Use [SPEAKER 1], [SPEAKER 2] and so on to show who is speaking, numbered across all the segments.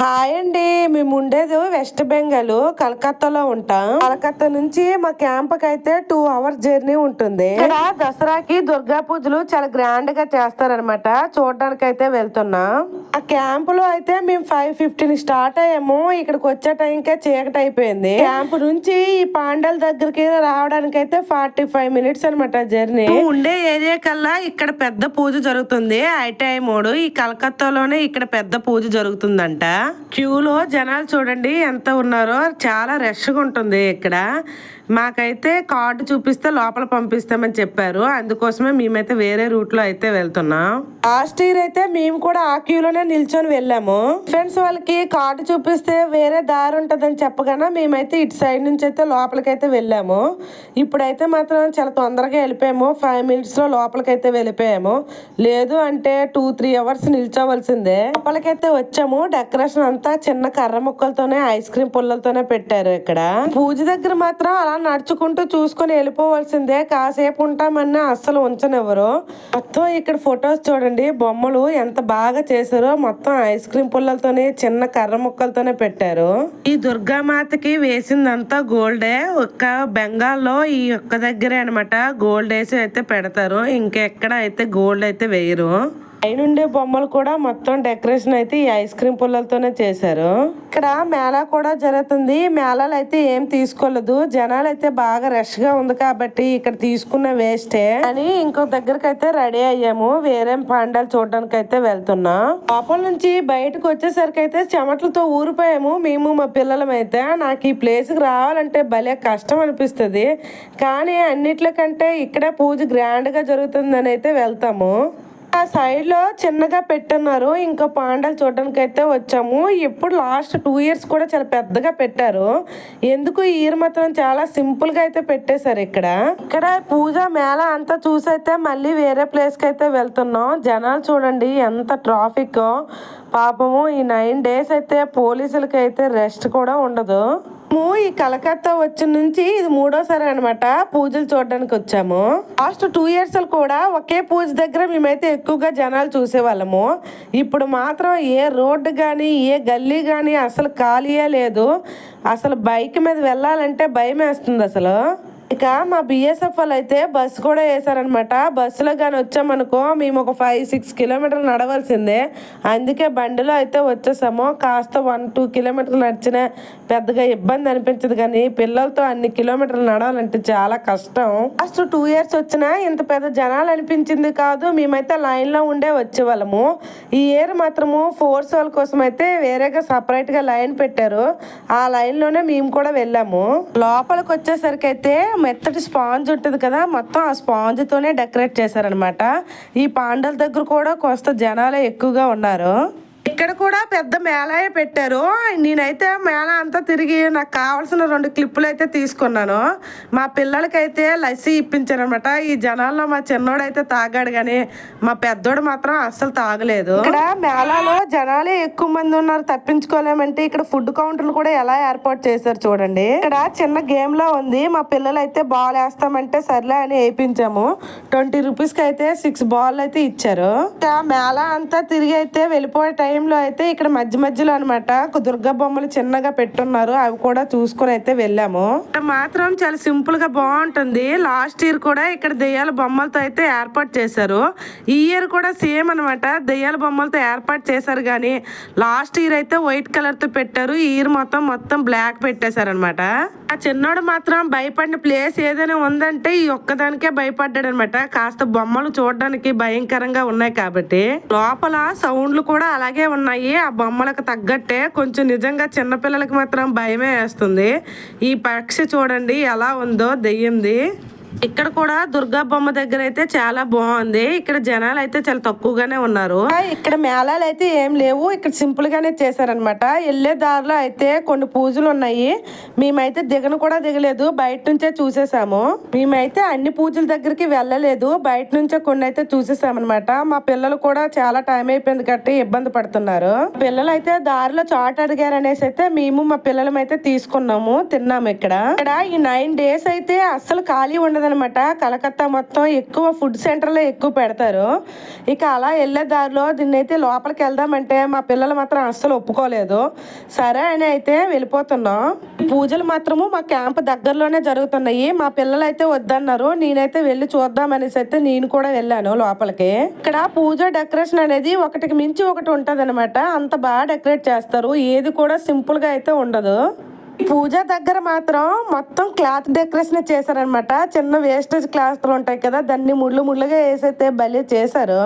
[SPEAKER 1] Hi అండి మేము ఉండేది వెస్ట్ బెంగాల్ కలకత్తాలో ఉంటాం. కలకత్తా నుంచి మా క్యాంప్కి అయితే టూ అవర్స్ జర్నీ ఉంటుంది. ఇక్కడ దసరాకి దుర్గా పూజలు చాలా గ్రాండ్గా చేస్తారనమాట చూడడానికి అయితే వెళ్తున్నాం. ఆ క్యాంప్లో అయితే మేము ఫైవ్ ఫిఫ్టీన్ స్టార్ట్ అయ్యాము. ఇక్కడికి వచ్చే టైంకే చీకటి అయిపోయింది. క్యాంప్ నుంచి ఈ పాండల దగ్గరికి రావడానికి అయితే ఫార్టీ ఫైవ్ మినిట్స్ అనమాట జర్నీ ఉండే ఏరియా కల్లా ఇక్కడ పెద్ద పూజ జరుగుతుంది. ఐటీఐ మూడు. ఈ కలకత్తాలోనే ఇక్కడ పెద్ద పూజ జరుగుతుందంట. క్యూలో జనాలు చూడండి ఎంత ఉన్నారో. చాలా రష్గా ఉంటుంది ఇక్కడ. మాకైతే కార్డు చూపిస్తే లోపల పంపిస్తామని చెప్పారు. అందుకోసమే మేమైతే వేరే రూట్లో అయితే వెళ్తున్నాం. లాస్ట్ ఇయర్ అయితే మేము కూడా ఆ క్యూలోనే నిల్చొని వెళ్ళాము. ఫ్రెండ్స్ వాళ్ళకి కార్డు చూపిస్తే వేరే దారి ఉంటుందని చెప్పగానే మేమైతే ఇటు సైడ్ నుంచి అయితే లోపలికి అయితే వెళ్ళాము. ఇప్పుడైతే మాత్రం చాలా తొందరగా వెళ్ళిపోయాము. ఫైవ్ మినిట్స్లో లోపలికైతే వెళ్ళిపోయాము. లేదు అంటే టూ త్రీ అవర్స్ నిల్చోవలసిందే. లోపలికైతే వచ్చాము. డెకరేషన్ అంతా చిన్న కర్ర ముక్కలతోనే ఐస్ క్రీమ్ పుల్లలతోనే పెట్టారు ఇక్కడ. పూజ దగ్గర మాత్రం అలా నడుచుకుంటూ చూసుకొని వెళ్ళిపోవాల్సిందే. కాసేపు ఉంటామన్నా అస్సలు ఉంచనివ్వరు. మొత్తం ఇక్కడ ఫొటోస్ చూడండి. బొమ్మలు ఎంత బాగా చేశారో మొత్తం ఐస్ క్రీమ్ పుల్లలతోనే చిన్న కర్ర ముక్కలతోనే పెట్టారు. ఈ దుర్గామాతకి వేసిందంతా గోల్డే. ఒక్క బెంగాల్లో ఈ ఒక్క దగ్గరే అనమాట గోల్డ్ వేసి అయితే పెడతారు. ఇంకెక్కడ అయితే గోల్డ్ అయితే వేయరు. పైనుండే బొమ్మలు కూడా మొత్తం డెకరేషన్ అయితే ఈ ఐస్ క్రీమ్ పుల్లలతోనే చేశారు. ఇక్కడ మేళా కూడా జరుగుతుంది. మేళాలు అయితే ఏం తీసుకోలేదు. జనాలు అయితే బాగా రష్గా ఉంది కాబట్టి ఇక్కడ తీసుకున్న వేస్టే అని ఇంకో దగ్గరకు అయితే రెడీ అయ్యాము. వేరే పాండాలు చూడడానికి అయితే వెళ్తున్నా. లోపల నుంచి బయటకు వచ్చేసరికి అయితే చెమటలతో ఊరిపోయాము మేము మా పిల్లలం అయితే. నాకు ఈ ప్లేస్కి రావాలంటే భలే కష్టం అనిపిస్తుంది. కానీ అన్నిట్లకంటే ఇక్కడే పూజ గ్రాండ్గా జరుగుతుందని అయితే వెళ్తాము. ఆ సైడ్లో చిన్నగా పెట్టున్నారు. ఇంకా పాండాలు చూడడానికి అయితే వచ్చాము. ఇప్పుడు లాస్ట్ టూ ఇయర్స్ కూడా చాలా పెద్దగా పెట్టారు. ఎందుకు ఈ ఇయర్ మాత్రం చాలా సింపుల్గా అయితే పెట్టేశారు ఇక్కడ. ఇక్కడ పూజ మేళ అంతా చూసైతే మళ్ళీ వేరే ప్లేస్కి అయితే వెళ్తున్నాం. జనాలు చూడండి ఎంత ట్రాఫిక్. పాపము ఈ నైన్ డేస్ అయితే పోలీసులకి అయితే రెస్ట్ కూడా ఉండదు. మేము ఈ కలకత్తా వచ్చిన నుంచి ఇది మూడోసారి అనమాట పూజలు చూడడానికి వచ్చాము. లాస్ట్ టూ ఇయర్స్ కూడా ఒకే పూజ దగ్గర మేమైతే ఎక్కువగా జనాలు చూసేవాళ్ళము. ఇప్పుడు మాత్రం ఏ రోడ్డు కానీ ఏ గల్లీ కానీ అసలు ఖాళీయే లేదు. అసలు బైక్ మీద వెళ్ళాలంటే భయం వేస్తుంది అసలు. ఇక మా బిఎస్ఎఫ్ వాళ్ళు అయితే బస్సు కూడా వేసారనమాట బస్సులో కానీ వచ్చామనుకో మేము ఒక ఫైవ్ సిక్స్ కిలోమీటర్లు నడవలసిందే. అందుకే బండిలో అయితే వచ్చేసాము. కాస్త వన్ టూ కిలోమీటర్లు నడిచిన పెద్దగా ఇబ్బంది అనిపించదు కానీ పిల్లలతో అన్ని కిలోమీటర్లు నడవాలంటే చాలా కష్టం. ఫస్ట్ టూ ఇయర్స్ వచ్చినా ఇంత పెద్ద జనాలు అనిపించింది కాదు. మేమైతే లైన్లో ఉండే వచ్చేవాళ్ళము. ఈ ఇయర్ మాత్రము ఫోర్స్ వాళ్ళ కోసం అయితే వేరేగా సపరేట్గా లైన్ పెట్టారు. ఆ లైన్లోనే మేము కూడా వెళ్ళాము. లోపలికి వచ్చేసరికి అయితే మెత్తటి స్పాంజ్ ఉంటుంది కదా మొత్తం ఆ స్పాంజ్తోనే డెకరేట్ చేశారనమాట. ఈ పాండల దగ్గర కూడా కొంత జనాలే ఎక్కువగా ఉన్నారు. ఇక్కడ కూడా పెద్ద మేళాయే పెట్టారు. నేనైతే మేళ అంతా తిరిగి నాకు కావాల్సిన రెండు క్లిప్పులు అయితే తీసుకున్నాను. మా పిల్లలకైతే లస్సీ ఇప్పించారనమాట ఈ జనాల్లో మా చిన్నోడు అయితే తాగాడు కానీ మా పెద్దోడు మాత్రం అస్సలు తాగలేదు. ఇక్కడ మేళాలో జనాలే ఎక్కువ మంది ఉన్నారు తప్పించుకోలేమంటే ఇక్కడ ఫుడ్ కౌంటర్లు కూడా ఎలా ఏర్పాటు చేశారు చూడండి. ఇక్కడ చిన్న గేమ్లో ఉంది. మా పిల్లలు అయితే బాల్ వేస్తామంటే సర్లే అని వేయించాము. ట్వంటీ రూపీస్కి అయితే సిక్స్ బాల్ అయితే ఇచ్చారు. ఇంకా మేళ అంతా తిరిగి అయితే వెళ్ళిపోయే టైం టైంలో అయితే ఇక్కడ మధ్య మధ్యలో అనమాట దుర్గా బొమ్మలు చిన్నగా పెట్టున్నారు. అవి కూడా చూసుకొని అయితే వెళ్ళాము. ఇక్కడ మాత్రం చాలా సింపుల్గా బాగుంటుంది. లాస్ట్ ఇయర్ కూడా ఇక్కడ దెయ్యాల బొమ్మలతో అయితే ఏర్పాటు చేశారు. ఈ ఇయర్ కూడా సేమ్ అనమాట దెయ్యాల బొమ్మలతో ఏర్పాటు చేశారు కానీ లాస్ట్ ఇయర్ అయితే వైట్ కలర్తో పెట్టారు. ఈ ఇయర్ మొత్తం మొత్తం బ్లాక్ పెట్టేశారు అనమాట ఆ చిన్నోడు మాత్రం భయపడిన ప్లేస్ ఏదైనా ఉందంటే ఈ ఒక్కదానికే భయపడ్డాడు అనమాట కాస్త బొమ్మలు చూడడానికి భయంకరంగా ఉన్నాయి కాబట్టి. లోపల సౌండ్లు కూడా అలాగే ఉన్నాయి. ఆ బొమ్మలకు తగ్గట్టే కొంచెం నిజంగా చిన్నపిల్లలకి మాత్రం భయమే వేస్తుంది. ఈ పక్షి చూడండి ఎలా ఉందో దెయ్యంది. ఇక్కడ కూడా దుర్గా బొమ్మ దగ్గర అయితే చాలా బాగుంది. ఇక్కడ జనాలు అయితే చాలా తక్కువగానే ఉన్నారు. ఇక్కడ మేళాలు అయితే ఏం లేవు. ఇక్కడ సింపుల్ గానే చేశారనమాట వెళ్ళే దారిలో అయితే కొన్ని పూజలు ఉన్నాయి. మేమైతే దిగను కూడా దిగలేదు. బయట నుంచే చూసేసాము. మేమైతే అన్ని పూజల దగ్గరికి వెళ్ళలేదు. బయట నుంచే కొన్ని అయితే చూసేసామన్నమాట. మా పిల్లలు కూడా చాలా టైం అయిపోయింది కాబట్టి ఇబ్బంది పడుతున్నారు. పిల్లలు అయితే దారిలో చాట్ అడిగారు అనేసి అయితే మేము మా పిల్లలం అయితే తీసుకున్నాము. తిన్నాము ఇక్కడ. ఇక్కడ ఈ నైన్ డేస్ అయితే అస్సలు ఖాళీ ఉండదు. ఉంటదన్నమాట కలకత్తా మొత్తం ఎక్కువ ఫుడ్ సెంటర్లో ఎక్కువ పెడతారు. ఇక అలా వెళ్ళే దారిలో దీన్నైతే లోపలికి వెళ్దామంటే మా పిల్లలు మాత్రం అస్సలు ఒప్పుకోలేదు. సరే అని అయితే వెళ్ళిపోతున్నాం. పూజలు మాత్రము మా క్యాంప్ దగ్గరలోనే జరుగుతున్నాయి. మా పిల్లలు అయితే వద్దన్నారు. నేనైతే వెళ్ళి చూద్దాం అనేసి అయితే నేను కూడా వెళ్ళాను లోపలికి. ఇక్కడ పూజ డెకరేషన్ అనేది ఒకటికి మించి ఒకటి ఉంటుంది అంత బాగా డెకరేట్ చేస్తారు. ఏది కూడా సింపుల్గా అయితే ఉండదు. పూజ దగ్గర మాత్రం మొత్తం క్లాత్ డెకరేషన్ చేశారనమాట చిన్న వేస్టేజ్ క్లాత్లు ఉంటాయి కదా దాన్ని ముళ్ళు ముళ్ళుగా వేసైతే భలే చేశారు.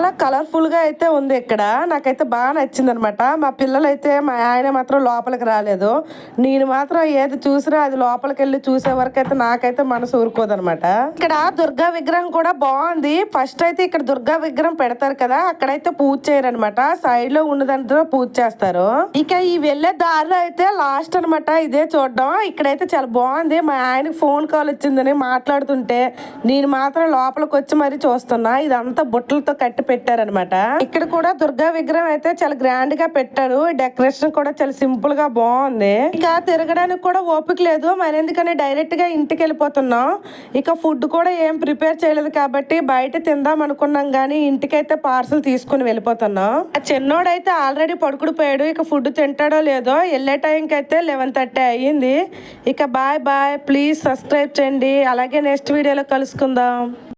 [SPEAKER 1] చాలా కలర్ఫుల్గా అయితే ఉంది ఇక్కడ. నాకైతే బాగా నచ్చింది అనమాట మా పిల్లలైతే మా ఆయన మాత్రం లోపలికి రాలేదు. నేను మాత్రం ఏది చూసినా అది లోపలికి వెళ్ళి చూసే వరకు అయితే నాకైతే మనసు ఊరుకోదనమాట. ఇక్కడ దుర్గా విగ్రహం కూడా బాగుంది. ఫస్ట్ అయితే ఇక్కడ దుర్గా విగ్రహం పెడతారు కదా అక్కడైతే పూజ చేయరనమాట. సైడ్లో ఉన్నదంతా పూజ చేస్తారు. ఇక ఈ వెళ్ళే దారిలో అయితే లాస్ట్ అన్నమాట ఇదే చూడడం. ఇక్కడైతే చాలా బాగుంది. మా ఆయనకి ఫోన్ కాల్ వచ్చిందని మాట్లాడుతుంటే నేను మాత్రం లోపలికి వచ్చి మరీ చూస్తున్నా. ఇదంతా బుట్టలతో కట్టి పెట్టారనమాట ఇక్కడ కూడా దుర్గా విగ్రహం అయితే చాలా గ్రాండ్గా పెట్టారు. డెకరేషన్ కూడా చాలా సింపుల్గా బాగుంది. ఇంకా తిరగడానికి కూడా ఓపిక లేదు. మరి ఎందుకని డైరెక్ట్గా ఇంటికి వెళ్ళిపోతున్నాం. ఇక ఫుడ్ కూడా ఏం ప్రిపేర్ చేయలేదు కాబట్టి బయట తిందాం అనుకున్నాం కానీ ఇంటికైతే పార్సల్ తీసుకుని వెళ్ళిపోతున్నాం. ఆ చిన్నోడైతే ఆల్రెడీ పడుకుడిపోయాడు ఇక ఫుడ్ తింటాడో లేదో వెళ్ళే టైంకి అయితే లెవెన్ థర్టీ అయ్యింది. ఇక బాయ్ బాయ్ ప్లీజ్ సబ్స్క్రైబ్ చేయండి. అలాగే నెక్స్ట్ వీడియోలో కలుసుకుందాం.